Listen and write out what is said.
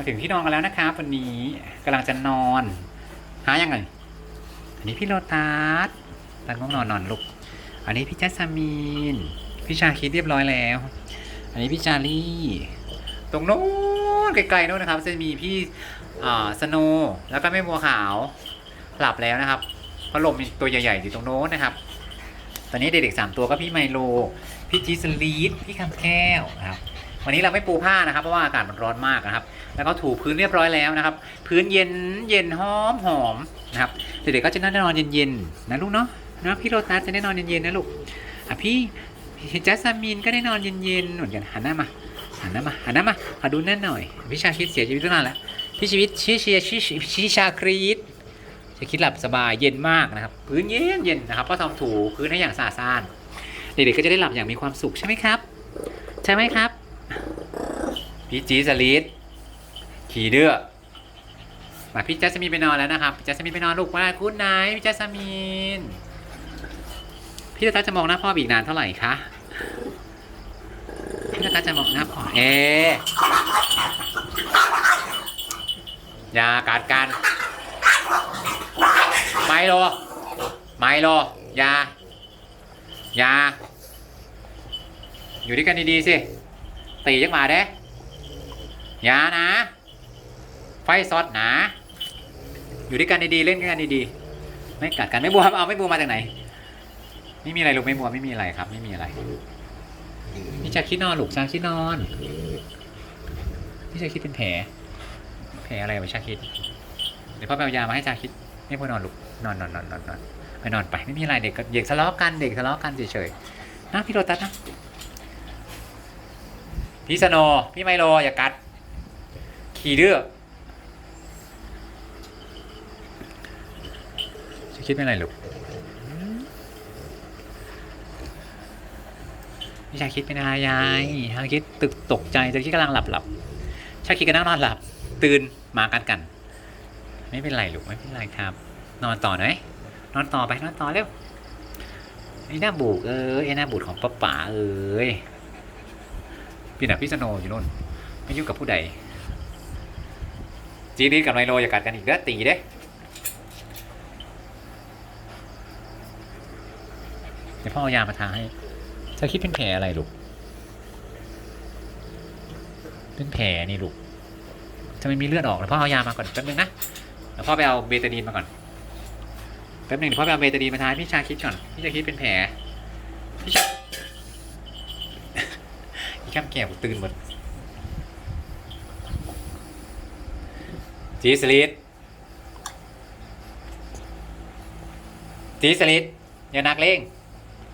มาถึงที่นอนกันแล้วนะครับวันนี้กำลังจะนอน หายังไง อันนี้พี่โลตัสตั้งง่วงนอนนอนลูกอันนี้พี่จัสมิน พี่ชาคิดเรียบร้อยแล้ว อันนี้พี่จารี่ ตรงโน้นไกลๆโน้นนะครับจะมีพี่อ่าสโนแล้วก็แม่บัวขาวหลับแล้วนะครับพัดลมมีตัวใหญ่ๆอยู่ตรงโน้นนะครับ ตอนนี้เด็กๆสามตัวก็พี่ไมโล พี่จีสลีดพี่คำแก้วนะครับ วันนี้เราไม่ปูผ้านะครับ เพราะว่าอากาศมันร้อนมากนะครับ แล้วก็ถูพื้นเรียบร้อยแล้วนะครับ พื้นเย็นเย็นหอมหอมนะครับเด็กๆก็จะได้นอนเย็นๆนะลูกเนาะนะพี่โรตัสจะได้นอนเย็นๆนะลูกอะพี่พี่จัสมินก็ได้นอนเย็นๆเหมือนกันหันหน้ามาหันหน้ามาหันหน้ามาขอดูหน้าหน่อยพี่ชาคิดเสียชีวิตตั้งนานแล้วพี่ชีวิตชีเชียชีชีชาครีดจะคิดหลับสบายเย็นมากนะครับ พื้นเย็นเย็นนะครับก็ทำถูพื้นให้อย่างสะอาดสะอานเด็กๆก็จะได้หลับอย่างมีความสุขใช่ไหมครับ ใช่ไหมครับพี่จีสลีด ขี่เดือมาพี่จัสมินไปนอนแล้วนะครับพี่จัสมินไปนอนลูกว่าคุณนายพี่จัสมินพี่ตาจะมองหน้าพ่ออีกนานเท่าไหร่คะพี่ตาจะมองหน้าพ่อเออย่ากัดกันไมโลไมโลอย่าอย่าอยู่ด้วยกันดีๆสิตีจังมาเด้อย่านะ ไฟซอดหนา อยู่ด้วยกันดีๆเล่นกันดีๆไม่กัดกันไม่บัวเอาไม่บวมมาจากไหน ไม่มีอะไรลูกไม่มัวไม่มีอะไรครับ ไม่มีอะไรนี่ชาคิดนอนลูกชาคิดนอนนี่ชาคิดเป็นแผลแผลอะไรวะชาคิดเดี๋ยวพ่อไปเอายามาให้ชาคิดไม่พอนอนลูกนอนนอนนอนนอนนอนไปนอนไปไม่มีอะไรเด็กก็เด็กทะเลาะกันเด็กทะเลาะกันเฉยๆนะพี่โรตัสนะพี่สโนพี่ไมโลอย่ากัดขี่เดือชา คิดเป็นอะไรลูกพี่ชาคิดเป็นอะไรยายชาคิดตึกตกใจชาคิดกำลังหลับหลับชาคิดกำลังนอนหลับ ตื่นมากันกัน ไม่เป็นไรลูกไม่เป็นไรครับ นอนต่อหน่อยนอนต่อไปนอนต่อเร็วไอ้หน้าบูกเอ้ยไอ้หน้าบูดของป้าป๋าเอ้ยพี่หนักพี่สโนอยู่นู่นไม่ยุ่งกับผู้ใดจีดีกับไมโลอย่ากัดกันอีกเด้อตีเด้ เดี๋ยวพ่อเอายามาทาให้เธอคิดเป็นแผลอะไรลูก เป็นแผลนี่ลูกทำไมมีเลือดออกแล้วพ่อเอายามาก่อนแป๊บนึงนะเดี๋ยวพ่อไปเอาเบตาดีนมาก่อนแป๊บนึงเดี๋ยวพ่อไปเอาเบตาดีนมาทาให้พี่ชาคิดก่อนพี่ชาคิดเป็นแผลพี่ชาพี่ข้ามแก่ผมตื่นหมดจีสลิดจีสลิดอย่านักเลง